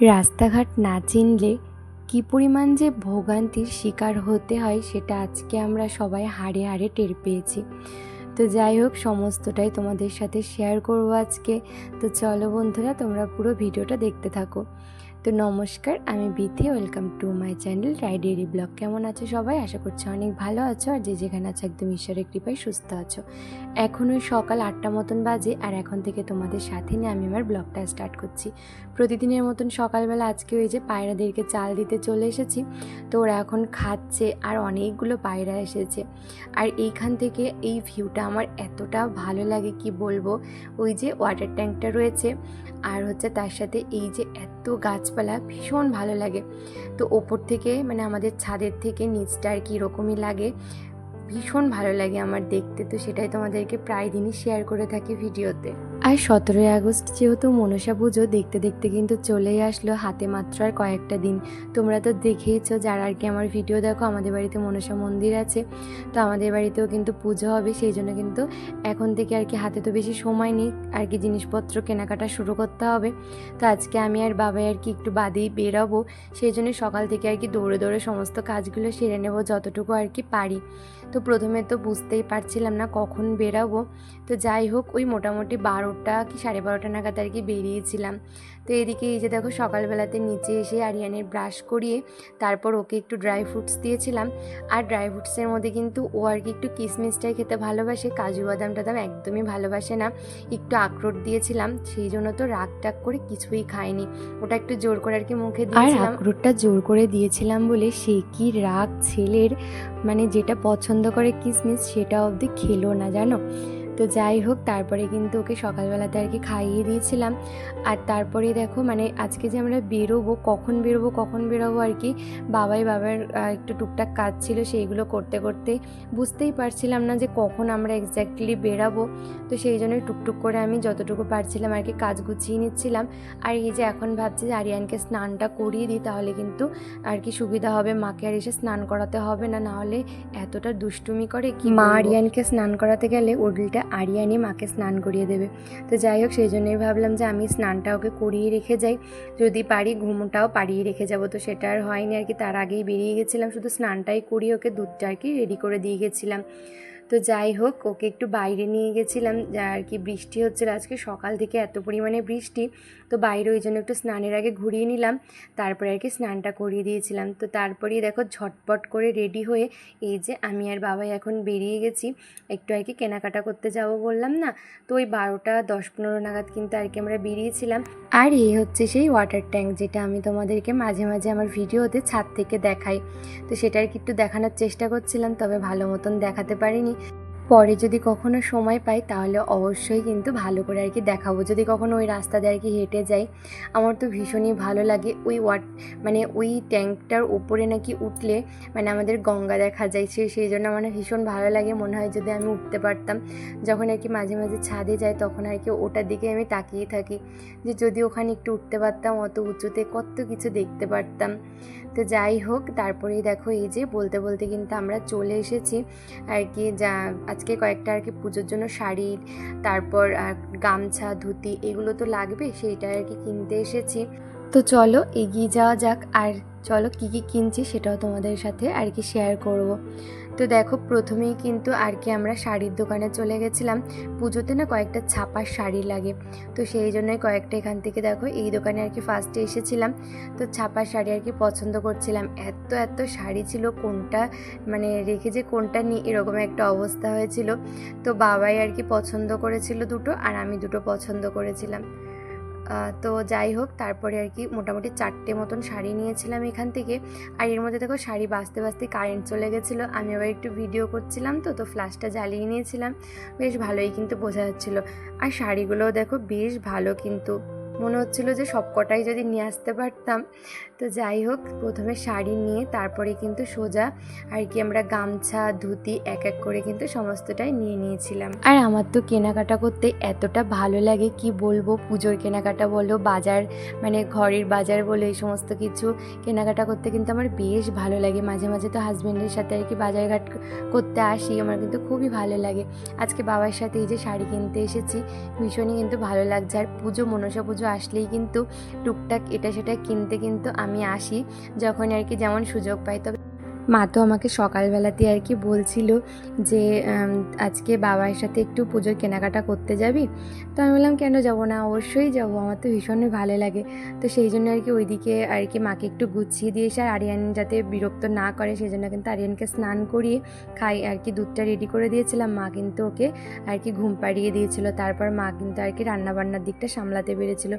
রাস্তাঘাট না চিনলে কী পরিমাণ যে ভোগান্তির শিকার হতে হয় সেটা আজকে আমরা সবাই হাড়ে হাড়ে টের পেয়েছি। তো যাই হোক, সমস্তটাই তোমাদের সাথে শেয়ার করব আজকে। তো চলো বন্ধুরা, তোমরা পুরো ভিডিওটা দেখতে থাকো। তো নমস্কার, আমি Bithi welcome to my channel রাইডেরি blog কেমন আছো সবাই? আশা করছি অনেক ভালো আছো আর যে যেখানে আছো একদম ঈশ্বরের কৃপায় সুস্থ আছো। এখন ওই সকাল আটটা মতন বাজে আর এখন থেকে তোমাদের সাথে নিয়ে আমি আমার ব্লগটা স্টার্ট করছি। প্রতিদিনের মতন সকালবেলা আজকে ওই যে পায়রাদেরকে চাল দিতে চলে এসেছি, তো ওরা এখন খাচ্ছে আর অনেকগুলো পায়রা এসেছে। আর এইখান থেকে এই ভিউটা আমার এতটা ভালো লাগে, কি বলব? ওই যে ওয়াটার ট্যাঙ্কটা রয়েছে, আর হচ্ছে তার সাথে এই যে এত গাছপালা ভীষণ ভালো লাগে। তো ওপর থেকে মানে আমাদের ছাদের থেকে নিচটা আর কি রকমই লাগে। ভীষণ ভালো লাগে আমার দেখতে। তো সেটাই তোমাদেরকে প্রায় দিনই শেয়ার করে থাকি ভিডিওতে। আর সতেরোই আগস্ট যেহেতু মনসা পুজো, দেখতে দেখতে কিন্তু চলেই আসলো হাতে মাত্র আর কয়েকটা দিন। তোমরা তো দেখেইছো যারা আর কি আমার ভিডিও দেখো, আমাদের বাড়িতে মনসা মন্দির আছে। তো আমাদের বাড়িতেও কিন্তু পুজো হবে, সেই জন্য কিন্তু এখন থেকে আর কি হাতে তো বেশি সময় নেই, আর কি জিনিসপত্র কেনাকাটা শুরু করতে হবে। তো আজকে আমি আর বাবাই আর কি একটু বাদেই বেরাবো, সেই জন্য সকাল থেকে আর কি দৌড়ে দৌড়ে সমস্ত কাজগুলো সেরে নেব যতটুকু আর কি পারি। তো প্রথমে তো বুঝতেই পারছিলাম না কখন বেরাবো। তো যাই হোক ওই মোটামুটি বারোটা কি সাড়ে বারোটা নাগাদ আর কি বেরিয়েছিলাম। তো এদিকে এই যে দেখো সকালবেলাতে নিচে এসে আরিয়ানের ব্রাশ করিয়ে তারপর ওকে একটু ড্রাই ফ্রুটস দিয়েছিলাম। আর ড্রাই ফ্রুটসের মধ্যে কিন্তু ও আর কি একটু কিশমিশটাই খেতে ভালোবাসে কাজু বাদাম টাদাম একদমই ভালোবাসে না। একটু আখরোট দিয়েছিলাম সেই জন্য তো রাগ টাগ করে কিছুই খায়নি ওটা একটু জোর করে আর কি মুখে আর দিয়েছিলাম। আখরোটটা জোর করে দিয়েছিলাম বলে সে কি রাগ ছেলের মানে যেটা পছন্দ করে কিসমিস সেটা অবধি খেলো না জানো? তো যাই হোক তারপরে কিন্তু ওকে সকালবেলাতে আর কি খাইয়ে দিয়েছিলাম। আর তারপরে দেখো মানে আজকে যে আমরা বেরোবো কখন বেরোবো কখন বেরোবো আর কি বাবাই বাবার একটু টুকটাক কাজ ছিল সেইগুলো করতে করতে বুঝতেই পারছিলাম না যে কখন আমরা এক্স্যাক্টলি বেরাবো। তো সেই জন্যই টুকটুক করে আমি যতটুকু পারছিলাম আর কি কাজ গুছিয়ে নিচ্ছিলাম। আর এই যে এখন ভাবছি যে আরিয়ানকে স্নানটা করিয়ে দিই তাহলে কিন্তু আর কি সুবিধা হবে। মাকে আর এসে স্নান করাতে হবে না নাহলে এতটা দুষ্টুমি করে কি মা আরিয়ানকে স্নান করাতে গেলে উল্টা আরিয়ানই মাকে স্নান করিয়ে দেবে। তো যাই হোক, সেই জন্যই ভাবলাম যে আমি স্নানটা ওকে করিয়ে রেখে যাই। যদি পারি ঘুমটাও পাড়িয়ে রেখে যাব। তো সেটা আর হয়নি আর কি, তার আগেই বেরিয়ে গেছিলাম। শুধু স্নানটাই করিয়ে ওকে দুধটা আর কি রেডি করে দিয়ে গেছিলাম। তো যাই হোক, ওকে একটু বাইরে নিয়ে গেছিলাম। আর কি বৃষ্টি হচ্ছিল। আজকে সকাল থেকে এত পরিমাণে বৃষ্টি। তো বাইরে ওই জন্য একটু স্নানের আগে ঘুরিয়ে নিলাম। তারপরে আর কি স্নানটা করিয়ে দিয়েছিলাম। তো তারপরেই দেখো ঝটপট করে রেডি হয়ে এই যে আমি আর বাবাই এখন বেরিয়ে গেছি। একটু আর কি কেনাকাটা করতে যাব বললাম না? তো ওই বারোটা, দশ, পনেরো নাগাদ কিন্তু আর কি আমরা বেরিয়েছিলাম। আর এই হচ্ছে সেই ওয়াটার ট্যাঙ্ক যেটা আমি তোমাদেরকে মাঝে মাঝে আমার ভিডিওতে ছাদ থেকে দেখাই। তো সেটা আর কি একটু দেখানোর চেষ্টা করছিলাম, তবে ভালো মতন দেখাতে পারিনি। পরে যদি কখনো সময় পাই, তাহলে অবশ্যই কিন্তু ভালো করে আর কি দেখাবো। যদি কখনো ওই রাস্তা দিয়ে আর কি হেঁটে যাই, আমার তো ভীষণই ভালো লাগে। ওই ওয়াট মানে ওই ট্যাঙ্কটার ওপরে নাকি উঠলে মানে আমাদের গঙ্গা দেখা যায়, সে, সেই জন্য আমার ভীষণ ভালো লাগে। মনে হয় যদি আমি উঠতে পারতাম, যখন আর কি মাঝে মাঝে ছাদে যাই, তখন আর কি ওটার দিকে আমি তাকিয়ে থাকি। যে যদি ওখানে একটু উঠতে পারতাম, অত উঁচুতে কত কিছু দেখতে পারতাম। তো যাই হোক, তারপরেই দেখো এই যে বলতে বলতে কিন্তু আমরা চলে এসেছি। আর কি যা, আজকে কয়েকটা আর কি পুজোর জন্য শাড়ি, তারপর গামছা, ধুতি এগুলো তো লাগবে, সেইটা আর কি কিনতে এসেছি। তো চলো এগিয়ে যাওয়া যাক, আর চলো কী কী কিনছি সেটাও তোমাদের সাথে আর কি শেয়ার করব। তো দেখো, প্রথমেই কিন্তু আর কি আমরা শাড়ির দোকানে চলে গেছিলাম। পুজোতে না কয়েকটা ছাপার শাড়ি লাগে। তো সেই জন্যই কয়েকটা এখান থেকে দেখো, এই দোকানে আর কি ফার্স্টে এসেছিলাম। তো ছাপার শাড়ি আর কি পছন্দ করছিলাম। এত এত শাড়ি ছিল, কোনটা মানে রেখে যে কোনটা নিই এরকম একটা অবস্থা হয়েছিল। তো বাবাই আর কি পছন্দ করেছিল দুটো, আর আমি দুটো পছন্দ করেছিলাম। তো যাই হোক, তারপরে আর কি মোটামুটি চারটে মতন শাড়ি নিয়েছিলাম এখান থেকে। আর এর মধ্যে দেখো শাড়ি বাঁচতে বাঁচতে কারেন্ট চলে গেছিল। আমি আবার একটু ভিডিও করছিলাম তো তো ফ্ল্যাশটা জ্বালিয়ে নিয়েছিলাম। বেশ ভালোই কিন্তু বোঝা যাচ্ছিল। আর শাড়িগুলোও দেখো বেশ ভালো কিন্তু। মনে হচ্ছিল যে সব কটাই যদি নিয়ে আসতে পারতাম। তো যাই হোক, প্রথমে শাড়ি নিয়ে তারপরে কিন্তু সোজা আর কি আমরা গামছা, ধুতি এক এক করে কিন্তু সমস্তটাই নিয়ে নিয়েছিলাম। আর আমার তো কেনাকাটা করতে এতটা ভালো লাগে কি বলব? পুজোর কেনাকাটা বলো, বাজার মানে ঘরের বাজার বলো, এই সমস্ত কিছু কেনাকাটা করতে কিন্তু আমার বেশ ভালো লাগে। মাঝে মাঝে তো হাজব্যান্ডের সাথে আর কি বাজারঘাট করতে আসি, আমার কিন্তু খুবই ভালো লাগে। আজকে বাবার সাথে এই যে শাড়ি কিনতে এসেছি, ভীষণই কিন্তু ভালো লাগছে। আর পুজো মনসা পুজো পুজো আসলেই কিন্তু টুকটাক এটা সেটা কিনতে কিন্তু আমি আসি যখন আর কি যেমন সুযোগ পাই। তবে মা তো আমাকে সকালবেলাতে আর কি বলছিল যে আজকে বাবার সাথে একটু পুজোর কেনাকাটা করতে যাবি। তো আমি বললাম, কেন যাব না? অবশ্যই যাব, আমার তো ভীষণই ভালো লাগে। তো সেই জন্য আর কি ওইদিকে আর কি মাকে একটু গুছিয়ে দিয়ে এসে আর আরিয়ান যাতে বিরক্ত না করে, সেই জন্য কিন্তু আরিয়ানকে স্নান করিয়ে খাই, আর কি দুধটা রেডি করে দিয়েছিলাম। মা কিন্তু ওকে আর কি ঘুম পাড়িয়ে দিয়েছিল। তারপর মা কিন্তু আর কি রান্নাবান্নার দিকটা সামলাতে পেরেছিল।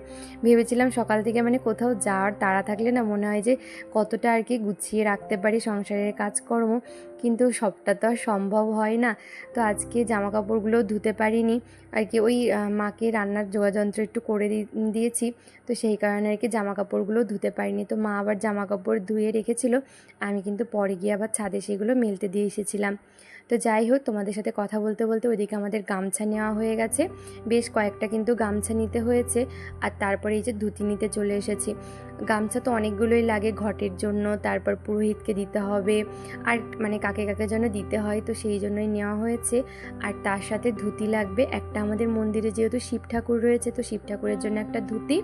ভেবেছিলাম সকাল থেকে মানে কোথাও যাওয়ার তাড়া থাকলে না মনে হয় যে কতটা আর কি গুছিয়ে রাখতে পারি সংসারের কাজকর্ম কিন্তু সবটা তো আর সম্ভব হয় না। তো আজকে জামা কাপড়গুলো ধুতে পারিনি। আর কি ওই মাকে রান্নার যোগাযন্ত্র একটু করে দিয়েছি। তো সেই কারণে আর কি জামা কাপড়গুলো ধুতে পারিনি। তো মা আবার জামা কাপড় ধুয়ে রেখেছিল। আমি কিন্তু পরে গিয়ে আবার ছাদে সেগুলো মেলতে দিয়ে এসেছিলাম। তো যাই হোক, তোমাদের সাথে কথা বলতে বলতে ওইদিকে আমাদের গামছা নেওয়া হয়ে গেছে। বেশ কয়েকটা কিন্তু গামছা নিতে হয়েছে। আর তারপরে এই যে ধুতি নিতে চলে এসেছি। গামছা তো অনেকগুলোই লাগে ঘটের জন্য। তারপর পুরোহিতকে দিতে হবে। আর মানে কাকে কাকে যেন দিতে হয়, তো সেই জন্যই নেওয়া হয়েছে। আর তার সাথে ধুতি লাগবে। একটা আমাদের মন্দিরে যেহেতু শিব ঠাকুর রয়েছে, তো শিব ঠাকুরের জন্য একটা ধুতি।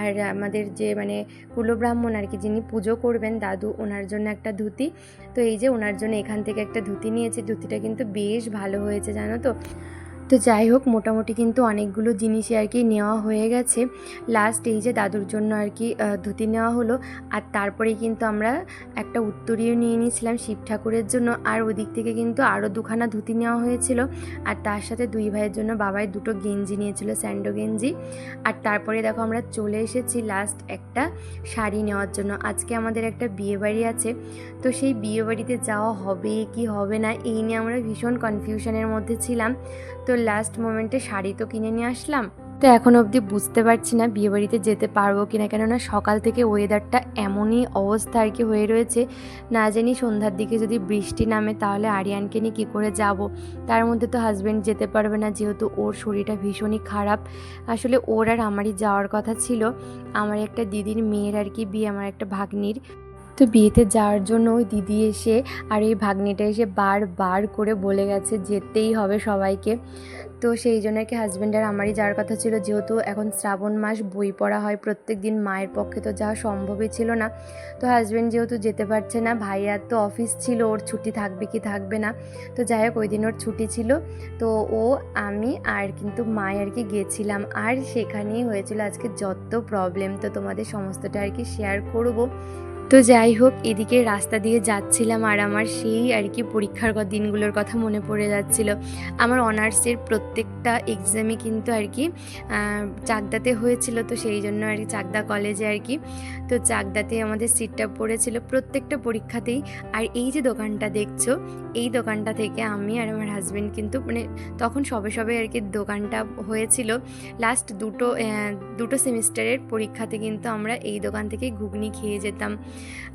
আর আমাদের যে মানে কুলব্রাহ্মণ আর কি, যিনি পুজো করবেন, দাদু, ওনার জন্য একটা ধুতি। তো এই যে ওনার জন্য এখান থেকে একটা ধুতি নিয়েছে। ধুতিটা কিন্তু বেশ ভালো হয়েছে, জানো তো? তো যাই হোক, মোটামুটি কিন্তু অনেকগুলো জিনিসই আর কি নেওয়া হয়ে গেছে। লাস্ট এই যে দাদুর জন্য আর কি ধুতি নেওয়া হলো। আর তারপরে কিন্তু আমরা একটা উত্তরীয় নিয়ে নিয়েছিলাম শিব ঠাকুরের জন্য। আর ওদিক থেকে কিন্তু আরও দুখানা ধুতি নেওয়া হয়েছিল। আর তার সাথে দুই ভাইয়ের জন্য বাবাই দুটো গেঞ্জি নিয়েছিল, স্যান্ডো গেঞ্জি। আর তারপরে দেখো আমরা চলে এসেছি লাস্ট একটা শাড়ি নেওয়ার জন্য। আজকে আমাদের একটা বিয়েবাড়ি আছে। তো সেই বিয়েবাড়িতে যাওয়া হবে কি হবে না, এই নিয়ে আমরা ভীষণ কনফিউশনের মধ্যে ছিলাম। তো লাস্ট মোমেন্টে শাড়ি তো কিনে নিয়ে আসলাম। তো এখন অবধি বুঝতে পারছি না বিয়েবাড়িতে যেতে পারব কিনা, কেননা সকাল থেকে ওয়েদারটা এমনই অবস্থা আর কি হয়ে রয়েছে। না জানি সন্ধ্যার দিকে যদি বৃষ্টি নামে তাহলে আরিয়ানকে নিয়ে কী করে যাব। তার মধ্যে তো হাজব্যান্ড যেতে পারবে না, যেহেতু ওর শরীরটা ভীষণই খারাপ। আসলে ওর আর আমারই যাওয়ার কথা ছিল। আমার একটা দিদির মেয়ের আর কি বিয়ে, আমার একটা ভাগ্নির। তো বিয়েতে যাওয়ার জন্য ওই দিদি এসে আর এই ভাগ্নিটা এসে বারবার করে বলে গেছে যেতেই হবে সবাইকে। তো সেই জন্য কি হাজব্যান্ড আর আমারই যাওয়ার কথা ছিল। যেহেতু এখন শ্রাবণ মাস, বই পড়া হয় প্রত্যেক দিন, মায়ের পক্ষে তো যাওয়া সম্ভবই ছিল না। তো হাজব্যান্ড যেহেতু যেতে পারছে না ভাইয়ার তো অফিস ছিল, ওর ছুটি থাকবে কি থাকবে না। তো যাই হোক, ওই দিন ওর ছুটি ছিল। তো ও, আমি আর কিন্তু মায় আর কি গেছিলাম। আর সেখানেই হয়েছিল আজকে যত প্রবলেম তো তোমাদের সমস্তটা আর কি শেয়ার করব। তো যাই হোক, এদিকে রাস্তা দিয়ে যাচ্ছিলাম আর আমার সেই আর কি পরীক্ষার দিনগুলোর কথা মনে পড়ে যাচ্ছিল। আমার অনার্সের প্রত্যেকটা এক্সামই কিন্তু আর কি চাকদাতে হয়েছিল তো সেই জন্য আর কি চাকদা কলেজে আর কি। তো চাকদাতে আমাদের সিটটা পড়েছিল প্রত্যেকটা পরীক্ষাতেই। আর এই যে দোকানটা দেখছ, এই দোকানটা থেকে আমি আর আমার হাজব্যান্ড কিন্তু মানে তখন সবে সবে আর কি দোকানটা হয়েছিল। লাস্ট দুটো দুটো সেমিস্টারের পরীক্ষাতে কিন্তু আমরা এই দোকান থেকেই ঘুগনি খেয়ে যেতাম।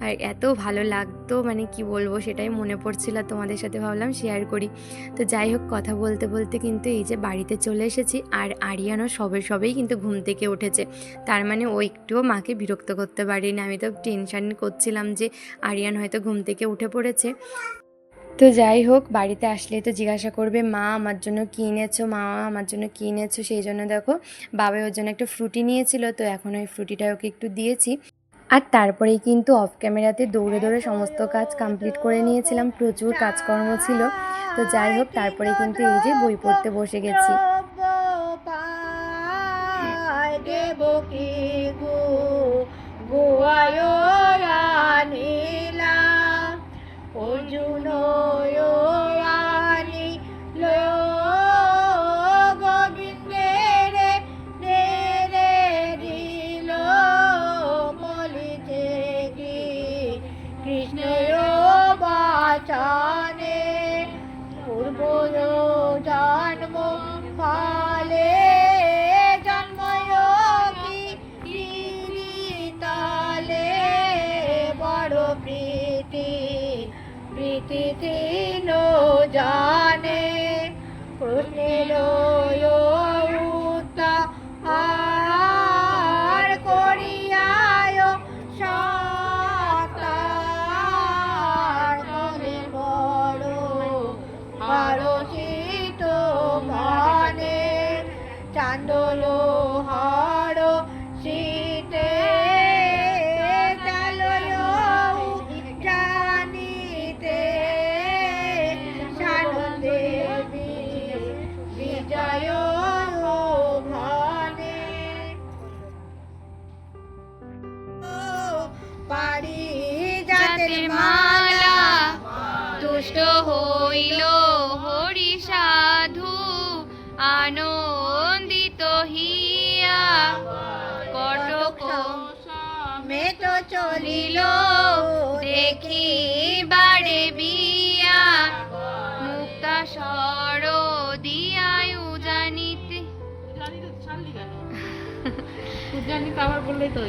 আর এত ভালো লাগতো মানে কি বলব, সেটাই মনে পড়ছিল তোমাদের সাথে ভাবলাম শেয়ার করি। তো যাই হোক, কথা বলতে বলতে কিন্তু এই যে বাড়িতে চলে এসেছি আর আরিয়ানও সবে সবেই কিন্তু ঘুম থেকে উঠেছে। তার মানে ও একটুও মাকে বিরক্ত করতে পারিনি। আমি তো টেনশান করছিলাম যে আরিয়ান হয়তো ঘুম থেকে উঠে পড়েছে। তো যাই হোক, বাড়িতে আসলে তো জিজ্ঞাসা করবে, মা, আমার জন্য কী এনেছো? মা, আমার জন্য কী এনেছো? সেই জন্য দেখো বাবা ওর জন্য একটা ফ্রুটি নিয়েছিল, তো এখন ওই ফ্রুটিটা ওকে একটু দিয়েছি। আর তারপরেই কিন্তু অফ ক্যামেরাতে দৌড়ে দৌড়ে সমস্ত কাজ কমপ্লিট করে নিয়েছিলাম, প্রচুর কাজকর্ম ছিল। তো যাই হোক তারপরে কিন্তু এই যে বই পড়তে বসে গেছি। গোয়ায় আনিলা অর্জুন জানে কৃষ্ণের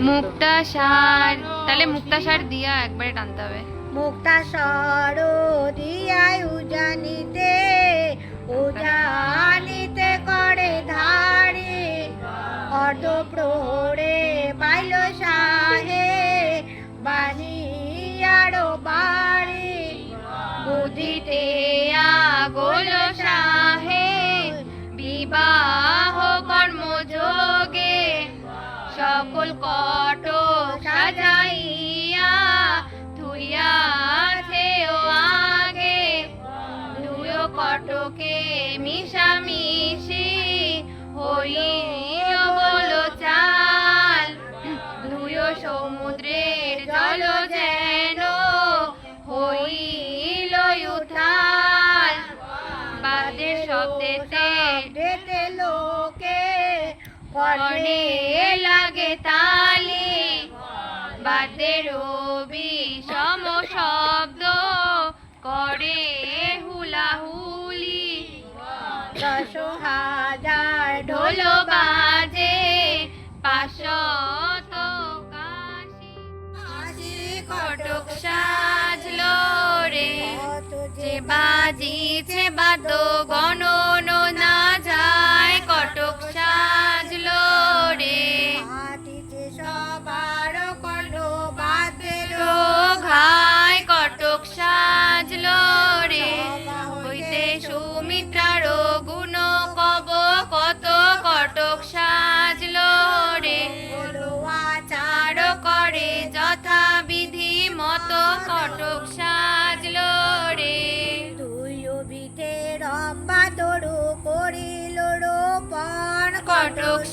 মুক্তা সার তাহলে মুক্তা সার দিয়া একবারে টানতে হবে। মুক্তা সর কর্ণে লাগে তালি বাদের বিষম শব্দ করে হুলাহুলি। দশ হাজার ঢোল বাজে পাশত কাশি। আজি কটক সাজলো রে, যে বাজিছে বাদ্য গণন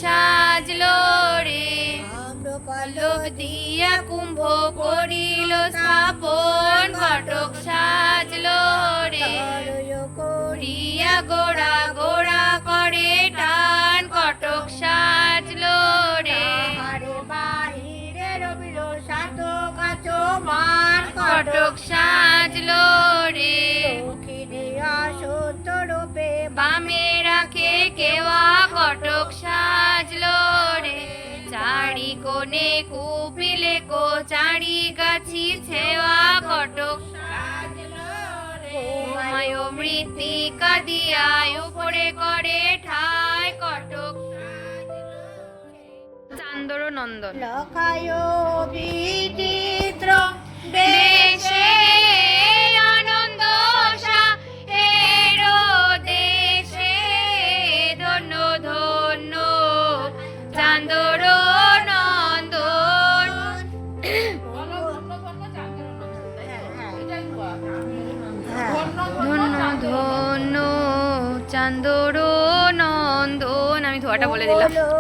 সাজলো রে। পল্লব দিয়া কুম্ভ করিল স্থাপন কটক সাজলো রে। তরয় করি রিয়া গোড়া গোড়া করে টান কটক সাজলো রে। বাহিরে রবিল সাত কাছ মান কটক সাজলো রে। কেওয়া কটক সাজলো রে। চারি কোণে কুপিলে কো চারি গাছি ছেওয়া কটক মায় মৃত্তিকা দিয়ায় উপরে করে ঠায় কটক চান্দর নন্দন লখায় বিচিত্র দেশে নন্দন বলে দিলাম।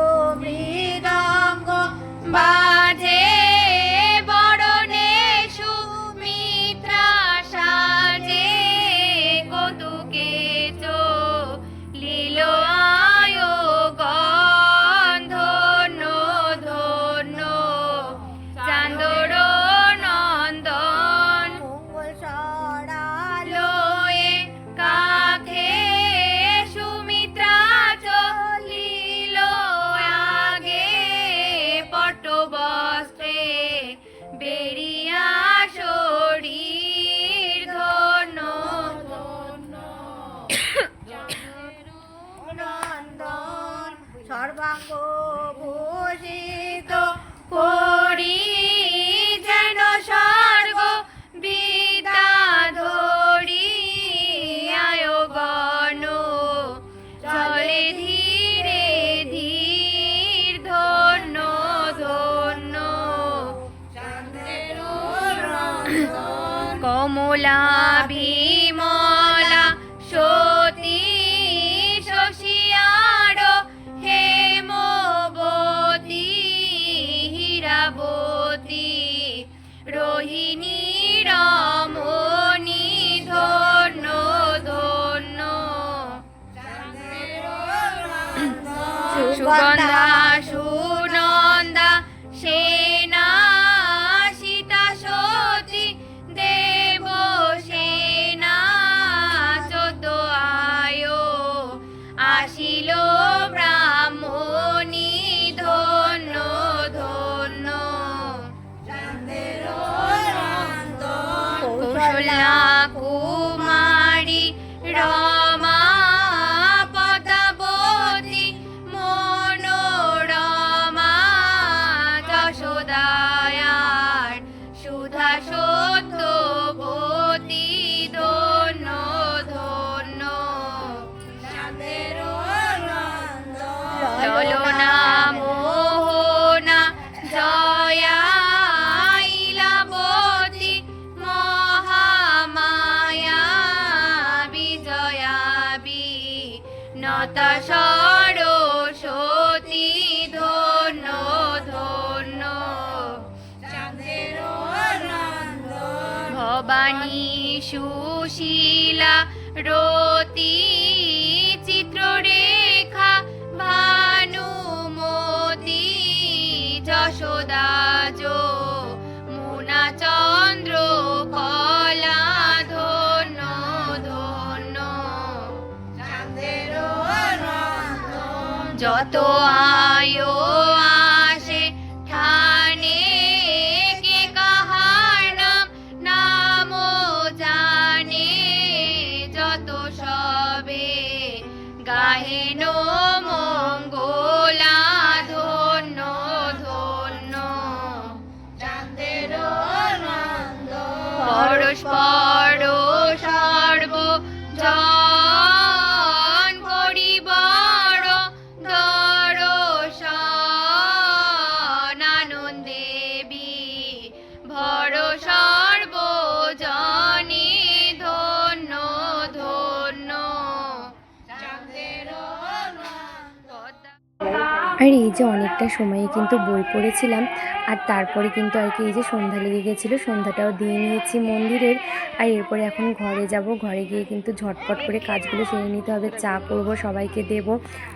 এই সময়ে কিন্তু বই পড়েছিলাম। আর তারপরে কিন্তু আর কি এই যে সন্ধ্যা লেগে গেছিল, সন্ধ্যাটাও দিয়ে নিয়েছি মন্দিরের। আর এরপরে এখন ঘরে যাব। ঘরে গিয়ে কিন্তু ঝটপট করে কাজগুলো সেরে নিতে হবে। চা করব, সবাইকে দেব,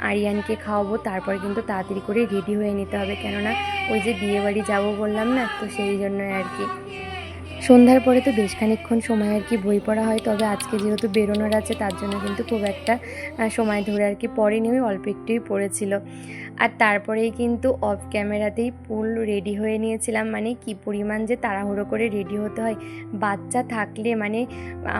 আরিয়ানকে খাওয়াবো, তারপরে কিন্তু তাড়াতাড়ি করে রেডি হয়ে নিতে হবে। কেননা ওই যে বিয়েবাড়ি যাব যাব বললাম না, তো সেই জন্য আর কি। সন্ধ্যার পরে তো বেশ খানিকক্ষণ সময় আর কি বই পড়া হয়, তবে আজকে যেহেতু বেরোনোর আছে তার জন্য কিন্তু খুব একটা সময় ধরে আর কি পড়েনি ওই অল্প একটুই পড়েছিল। আর তারপরেই কিন্তু অফ ক্যামেরাতেই ফুল রেডি হয়ে নিয়েছিলাম মানে কি পরিমাণ যে তাড়াহুড়ো করে রেডি হতে হয়। বাচ্চা থাকলে মানে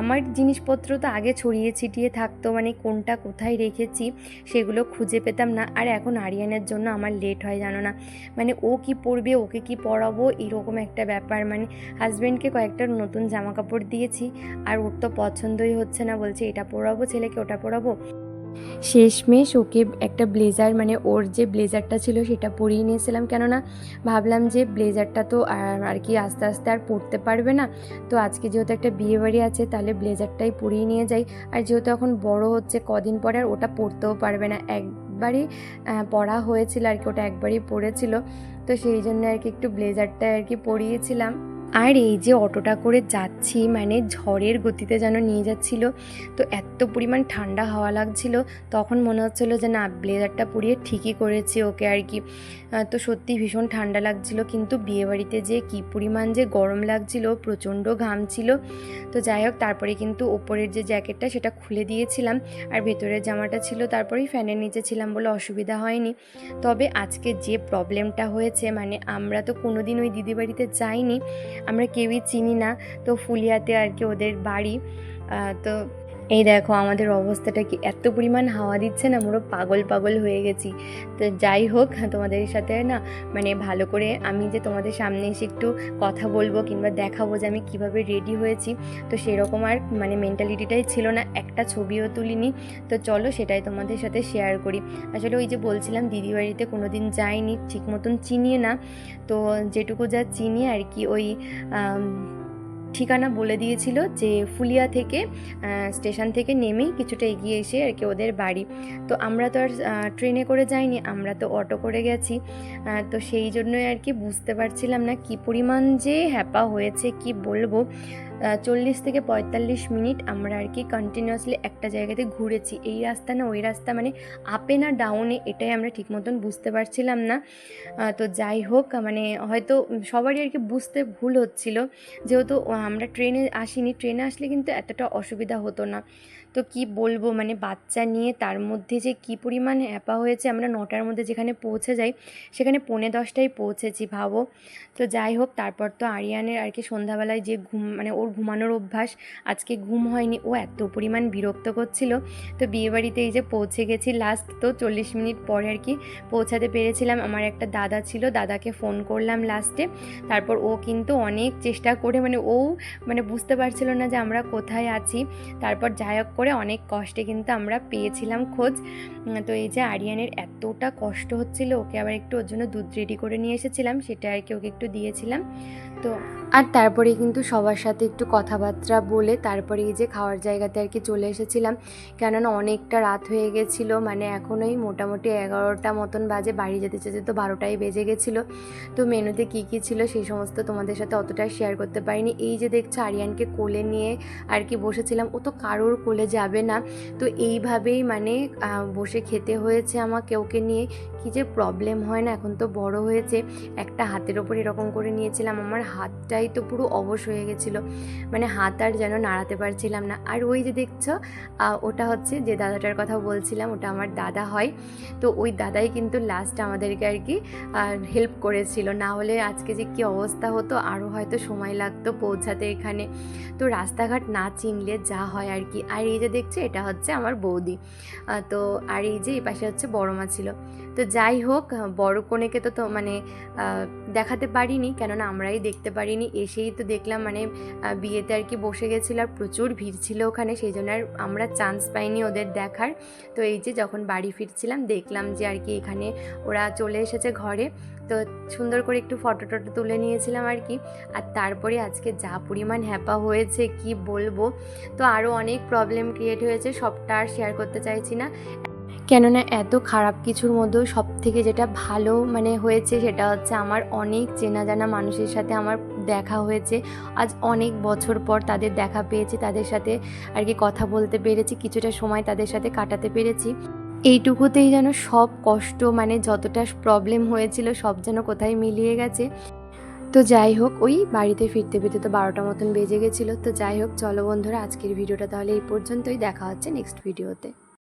আমার জিনিসপত্র তো আগে ছড়িয়ে ছিটিয়ে থাকতো মানে কোনটা কোথায় রেখেছি সেগুলো খুঁজে পেতাম না। আর এখন আরিয়ানের জন্য আমার লেট হয়, জানো না। মানে ও কি পড়বে, ওকে কি পড়াবো, এরকম একটা ব্যাপার মানে হাজব্যান্ডকে কয়েকটা নতুন জামা কাপড় দিয়েছি। আর ওর তো পছন্দই হচ্ছে না, বলছে এটা পরাবো, ছেলেকে ওটা পরাবো। শেষমেশ ওকে একটা ব্লেজার মানে ওর যে ব্লেজারটা ছিল সেটা পরিয়ে নিয়েছিলাম। কেননা ভাবলাম যে ব্লেজারটা তো আর কি আস্তে আস্তে আর পরতে পারবে না। তো আজকে যেহেতু একটা বিয়ে বাড়ি আছে, তাহলে ব্লেজারটাই পরিয়ে নিয়ে যাই। আর যেহেতু এখন বড় হচ্ছে, কদিন পরে আর ওটা পরতেও পারবে না। একবারই পরা হয়েছিল আর কি, ওটা একবারই পরেছিল। তো সেই জন্য আর কি একটু ব্লেজারটা আর কি পরিয়েছিলাম। আর এই যে অটোটা করে যাচ্ছি মানে ঝড়ের গতিতে যেন নিয়ে যাচ্ছিল, তো এত পরিমাণ ঠান্ডা হাওয়া লাগছিল, তখন মনে হচ্ছিল যে না, ব্লেজারটা পরিয়ে ঠিকই করেছি ওকে আর কি। তো সত্যি ভীষণ ঠান্ডা লাগছিল, কিন্তু বিয়েবাড়িতে যে কী পরিমাণ যে গরম লাগছিল, প্রচণ্ড ঘাম ছিল। তো যাই হোক, তারপরে কিন্তু ওপরের যে জ্যাকেটটা, সেটা খুলে দিয়েছিলাম, আর ভেতরের জামাটা ছিল, তারপরেই ফ্যানের নিচে ছিলাম বলে অসুবিধা হয়নি। তবে আজকে যে প্রবলেমটা হয়েছে মানে আমরা তো কোনোদিন ওই দিদি বাড়িতে যাইনি আমরা কেউই চিনি না। তো ফুলিয়াতে আর কি ওদের বাড়ি। তো এই দেখো, আমাদের অবস্থাটা কি এত পরিমাণ হাওয়া দিচ্ছে না? পুরো পাগল পাগল হয়ে গেছি। তো যাই হোক, তোমাদের সাথে না মানে ভালো করে আমি যে তোমাদের সামনে এসে একটু কথা বলব কিংবা দেখাবো যে আমি কীভাবে রেডি হয়েছি, তো সেরকম আর মানে মেন্টালিটিটাই ছিল না। একটা ছবিও তুলিনি। তো চলো সেটাই তোমাদের সাথে শেয়ার করি। আসলে ওই যে বলছিলাম, দিদি বাড়িতে কোনো দিন যাইনি ঠিক মতন চিনিয়ে না। তো যেটুকু যা চিনি আর কি, ওই ঠিকানা বলে দিয়েছিল যে ফুলিয়া থেকে স্টেশন থেকে নেমেই কিছুটা এগিয়ে এসে আর কি ওদের বাড়ি। তো আমরা তো আর ট্রেনে করে যাইনি, আমরা তো অটো করে গেছি। তো সেই জন্যই আর কি বুঝতে পারছিলাম না কি পরিমাণ যে হ্যাপা হয়েছে, কি বলব। চল্লিশ থেকে পঁয়তাল্লিশ মিনিট আমরা আর কি কন্টিনিউয়াসলি একটা জায়গাতে ঘুরেছি। এই রাস্তা না ওই রাস্তা মানে আপে না ডাউনে এটাই আমরা ঠিক মতন বুঝতে পারছিলাম না। তো যাই হোক মানে হয়তো সবারই আর কি বুঝতে ভুল হচ্ছিল। যেহেতু আমরা ট্রেনে আসিনি ট্রেনে আসলে কিন্তু এতটা অসুবিধা হতো না। তো কি বলব? মানে বাচ্চা নিয়ে তার মধ্যে যে কি পরিমাণ হ্যাপা হয়েছে, আমরা নটার মধ্যে যেখানে পৌঁছে যাই, সেখানে পৌনে দশটায় পৌঁছেছি, ভাবো। তো যাই হোক, তারপর তো আরিয়ানের আর কি সন্ধ্যাবেলায় যে ঘুম মানে ওর ঘুমানোর অভ্যাস, আজকে ঘুম হয়নি। ও এত পরিমাণ বিরক্ত করছিল। তো বিয়েবাড়িতে এই যে পৌঁছে গেছি লাস্ট তো চল্লিশ মিনিট পরে আর কি পৌঁছাতে পেরেছিলাম। আমার একটা দাদা ছিল, দাদাকে ফোন করলাম লাস্টে তারপর ও কিন্তু অনেক চেষ্টা করে মানে ও মানে বুঝতে পারছিল না যে আমরা কোথায় আছি। তারপর যাই হোক করে অনেক কষ্টে কিন্তু আমরা পেয়েছিলাম খোঁজ। তো এই যে আরিয়ানের এতটা কষ্ট হচ্ছিল, ওকে আবার একটু ওর জন্য দুধ রেডি করে নিয়ে এসেছিলাম, সেটা আর কি ওকে একটু দিয়েছিলাম। তো। আর তারপরে কিন্তু সবার সাথে একটু কথাবার্তা বলে তারপরে এই যে খাওয়ার জায়গাতে আর কি চলে এসেছিলাম। কেননা অনেকটা রাত হয়ে গেছিল মানে এখনোই মোটামুটি এগারোটা মতন বাজে, বাড়ি যেতে যেতে তো বারোটাই বেজে গেছিল। তো মেনুতে কী কী ছিল সেই সমস্ত তোমাদের সাথে অতটা শেয়ার করতে পারিনি। এই যে দেখছ আরিয়ানকে কোলে নিয়ে আর কি বসেছিলাম, ও তো কারোর কোলে যাবে না। তো এইভাবেই মানে বসে খেতে হয়েছে আমাকে, ওকে নিয়ে। কী যে প্রবলেম হয় না? এখন তো বড় হয়েছে। একটা হাতের ওপর এরকম করে নিয়েছিলাম। আমার হাতটাই তো পুরো অবশ হয়ে গেছিল। মানে হাত আর যেন নাড়াতে পারছিলাম না। আর ওই যে দেখছ ওটা হচ্ছে যে দাদাটার কথা বলছিলাম, ওটা আমার দাদা হয়। তো ওই দাদাই কিন্তু লাস্ট আমাদেরকে আর কি হেল্প করেছিল। না হলে আজকে যে কী অবস্থা হতো আরও হয়তো সময় লাগতো পৌঁছাতে এখানে। তো রাস্তাঘাট না চিনলে যা হয় আর কি। আর এই যে দেখছ, এটা হচ্ছে আমার বৌদি। তো, আর এই যে এই পাশে হচ্ছে বড় মা ছিল। তো যাই হোক বড় কনেকে তো তো মানে দেখাতে পারিনি, কেননা আমরাই দেখতে পারিনি। এসেই তো দেখলাম মানে বিয়েতে আর কি বসে গেছিল আর প্রচুর ভিড় ছিল ওখানে, সেই জন্য আর আমরা চান্স পাইনি ওদের দেখার। তো এই যে যখন বাড়ি ফিরছিলাম, দেখলাম যে আর কি এখানে ওরা চলে এসেছে ঘরে। তো সুন্দর করে একটু ফটো টটো তুলে নিয়েছিলাম আর কি। আর তারপরে আজকে যা পরিমাণ হ্যাপা হয়েছে, কি বলব? তো আরও অনেক প্রবলেম ক্রিয়েট হয়েছে, সবটা আর শেয়ার করতে চাইছি না। কেননা এত খারাপ কিছুর মধ্যেও সব থেকে যেটা ভালো মানে হয়েছে সেটা হচ্ছে আমার অনেক চেনা জানা মানুষের সাথে আমার দেখা হয়েছে। আজ অনেক বছর পর তাদের দেখা পেয়েছি, তাদের সাথে আর কি কথা বলতে পেরেছি, কিছুটা সময় তাদের সাথে কাটাতে পেরেছি। এইটুকুতেই যেন সব কষ্ট মানে যতটা প্রবলেম হয়েছিল সব যেন কোথায় মিলিয়ে গেছে। তো যাই হোক, ওই বাড়িতে ফিরতে ফিরতে তো বারোটা মতন বেজে গেছিল। তো যাই হোক, চলো বন্ধুরা, আজকের ভিডিওটা তাহলে এই পর্যন্তই। দেখা হচ্ছে নেক্সট ভিডিওতে